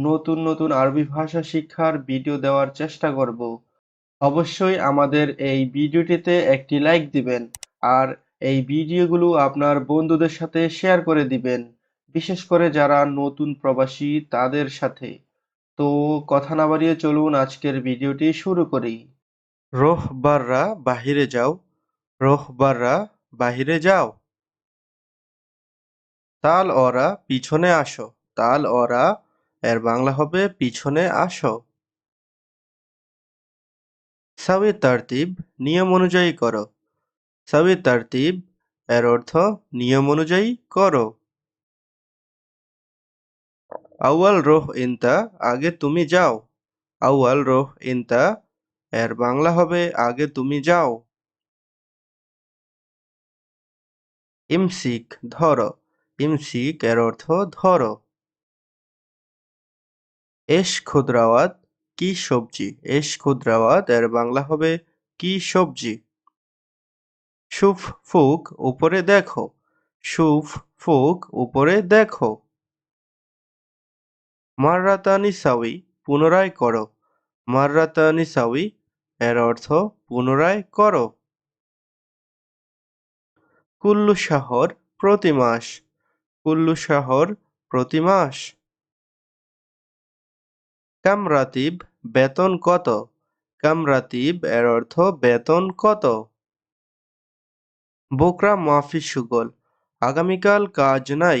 নতুন নতুন আরবি ভাষা শিক্ষার ভিডিও দেওয়ার চেষ্টা করব। অবশ্যই আমাদের এই ভিডিওটিতে একটি লাইক দিবেন আর এই ভিডিওগুলো আপনার বন্ধুদের সাথে শেয়ার করে দিবেন, বিশেষ করে যারা নতুন প্রবাসী তাদের সাথে। তো কথা না বাড়িয়ে চলুন আজকের ভিডিওটি শুরু করি। রোহবাররা বাহিরে যাও রোহবাররা বাহিরে যাও। তাল ওরা পিছনে আসো, তাল ওরা এর বাংলা হবে পিছনে আসো। সাবি তারতিব, নিয়ম অনুযায়ী করো। সাবি তারতিব, এর অর্থ নিয়ম অনুযায়ী করো। আউয়াল রোহ ইনতা, আগে তুমি যাও। আউয়াল রোহ ইনতা, এর বাংলা হবে আগে তুমি যাও। ইমসিক ধরো। ইমসিক এর অর্থ ধরো। এশ ক্ষুদ্রাওয়াত কি সবজি? এশ ক্ষুদ্রাওয়াত এর বাংলা হবে কি সবজি? সুফ ফুক উপরে দেখো। সুফ ফুক উপরে দেখো। মাররাতানি সাউই, পুনরায় করো। মাররাতানি সাউই, এর অর্থ পুনরায় করো। কুল্লু শহর প্রতি মাস। কুল্লু শহর প্রতি মাস। কামরাতিব বেতন কত? কামরাতিব এর অর্থ বেতন কত? বোকরা মাফি সুগল, আগামীকাল কাজ নাই।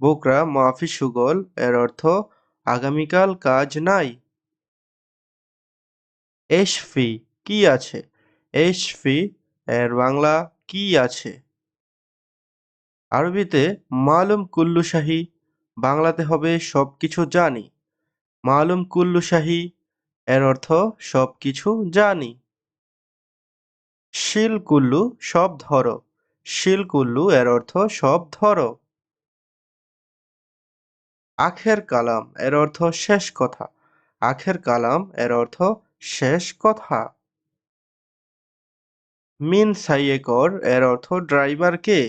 বোকরা মাফি সুগল এর অর্থ আগামীকাল কাজ নাই। এশফি কি আছে? এশফি এর বাংলা কি আছে? আরবিতে মালুম কুল্লু শাহী, বাংলাতে হবে সবকিছু জানি। মালুম কুল্লু শাহী, এর অর্থ সবকিছু জানি। শিল কুল্লু সব ধরো, শিল কুল্লু এর অর্থ সব ধরো। আখের কালাম এর অর্থ শেষ কথা, আখের কালাম এর অর্থ শেষ কথা। মিন সাইয়েকর এর অর্থ ড্রাইভার কে,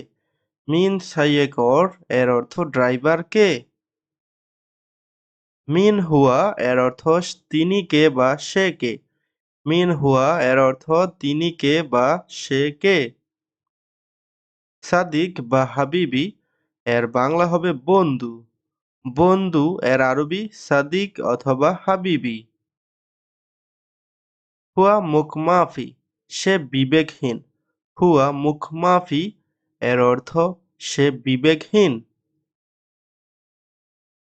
মিন সাইয়েকর এর অর্থ ড্রাইভার কে। মিন হুয়া এর অর্থ তিনি কে বা সে কে। মিন হুয়া এর অর্থ তিনি কে বা সে কে। সাদিক বা হাবিবি এর বাংলা হবে বন্ধু। বন্ধু এর আরবি সাদিক অথবা হাবিবি। হুয়া মুখমাফি, সে বিবেকহীন। হুয়া মুখমাফি এর অর্থ সে বিবেকহীন।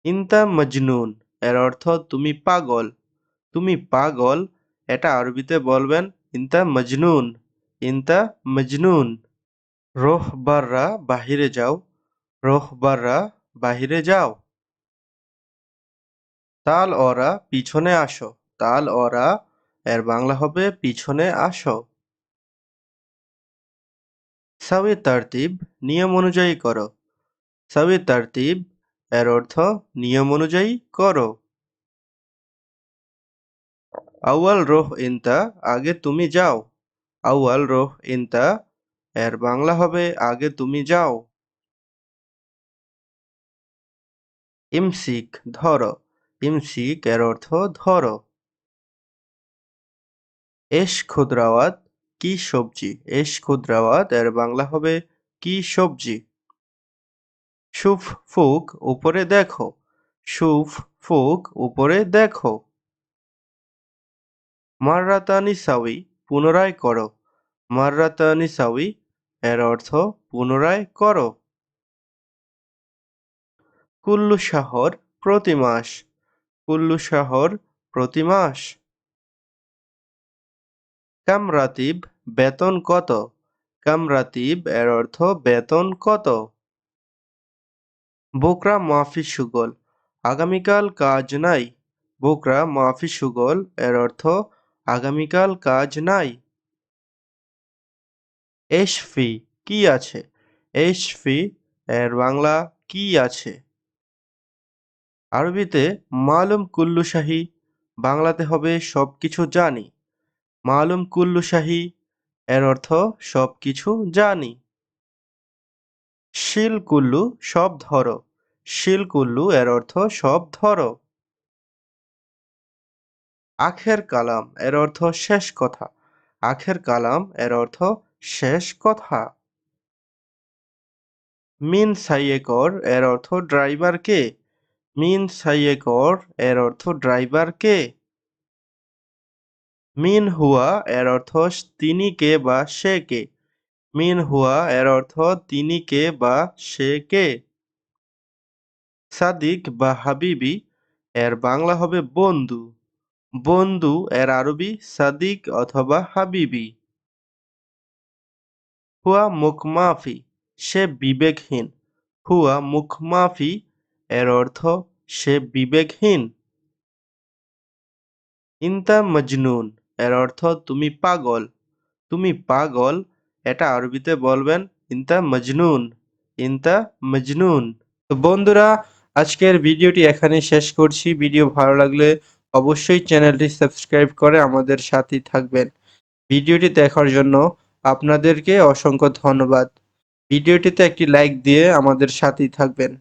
ইনতা মজনুন এর অর্থ তুমি পাগল। তুমি পাগল, এটা আরবিতে বলবেন ইনতা মজনুন ইনতা মজনুন। রোহবাররা বাহিরে যাও রোহবাররা বাহিরে যাও। তাল ওরা পিছনে আসো, তাল ওরা এর বাংলা হবে পিছনে আসো। সাবি তারতিব, নিয়ম অনুযায়ী করো। সাবি তারতিব এর অর্থ নিয়ম অনুযায়ী করো। আউয়াল রোহ ইনতা, আগে তুমি যাও। আউয়াল রোহ ইনতা, এর বাংলা হবে আগে তুমি যাও। ইমসিক, ধরো। ইমসিক এর অর্থ ধরো। এশ ক্ষুদ্রাওয়াত কি সবজি? এশ ক্ষুদ্রাওয়াত এর বাংলা হবে কি সবজি? সুফ ফুক উপরে দেখো সুফ ফুক উপরে দেখো। মাররাতানি সাউই পুনরায় করো। মাররাতানি সাউই এর অর্থ পুনরায় করো। কুল্লু শহর প্রতি মাস। কুল্লু শহর প্রতি মাস। কামরাতিব বেতন কত? কামরাতিব এর অর্থ বেতন কত? বোকরা মাফি সুগল। আগামীকাল কাজ নাই। বোকরা মাফি সুগল এর অর্থ, আগামীকাল কাজ নাই। এশফি, কি আছে? এশফি এর বাংলা, কি আছে? আরবিতে, মালুম কুল্লু শাহী, বাংলাতে হবে সব কিছু জানি। মালুম কুল্লু শাহী এর অর্থ সব কিছু জানি। শিল কুল্লু সব ধরো। শিল কুল্লু এর অর্থ সব ধরো। আখের কালাম এর অর্থ শেষ কথা। আখের কালাম এর অর্থ শেষ কথা। মিন সাইয়েকর এর অর্থ ড্রাইভার কে? মিন সাইয়েকর এর অর্থ ড্রাইভার কে? মিন হুয়া এর অর্থ তিনি কে বা সে কে? মিন হুয়া এর অর্থ তিনি কে বা সে কে। সাদিক বা হাবিবি এর বাংলা হবে বন্ধু। বন্ধু এর আরবি সাদিক অথবা হাবিবি। হুয়া মুখমাফি, সে বিবেকহীন। হুয়া মুখমাফি এর অর্থ সে বিবেকহীন। ইন্তা মজনুন এর অর্থ তুমি পাগল। তুমি পাগল এটা আরবিতে বলবেন ইনতা মজনুন ইনতা মজনুন। তো বন্ধুরা, আজকের ভিডিওটি এখানে শেষ করছি। ভিডিও ভালো লাগলে অবশ্যই চ্যানেলটি সাবস্ক্রাইব করে আমাদের সাথেই থাকবেন। ভিডিওটি দেখার জন্য আপনাদেরকে অসংখ্য ধন্যবাদ। ভিডিওটিতে একটি লাইক দিয়ে আমাদের সাথেই থাকবেন।